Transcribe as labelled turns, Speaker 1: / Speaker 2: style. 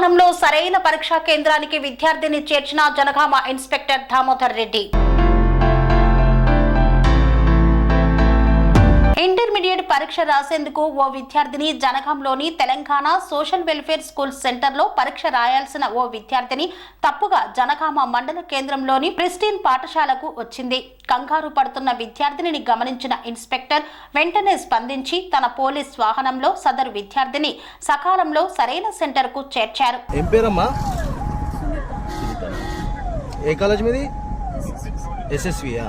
Speaker 1: వాహనంలో సరైన పరీక్షా కేంద్రానికి విద్యార్థిని చేర్చిన జనగామ ఇన్స్పెక్టర్ దామోదర్ రెడ్డి. ఇంటర్మీడియట్ పరీక్ష రాసేందుకు ఓ విద్యార్థిని జనగాంలోని తెలంగాణ సోషల్ వెల్ఫేర్ స్కూల్ సెంటర్లో పరీక్ష రాయాల్సిన ఓ విద్యార్థిని తప్పుగా జనగామ మండల కేంద్రంలోని ప్రిస్టిన్ పాఠశాలకు వచ్చింది. కంగారు పడుతున్న విద్యార్థినిని గమనించిన ఇన్స్పెక్టర్ వెంటనే స్పందించి తన పోలీస్ వాహనంలో సదరు విద్యార్థిని సకాలంలో సరైన సెంటర్కు చేర్చారు.
Speaker 2: ఏ కాలేజ్ మీది? ఎస్ఎస్వియా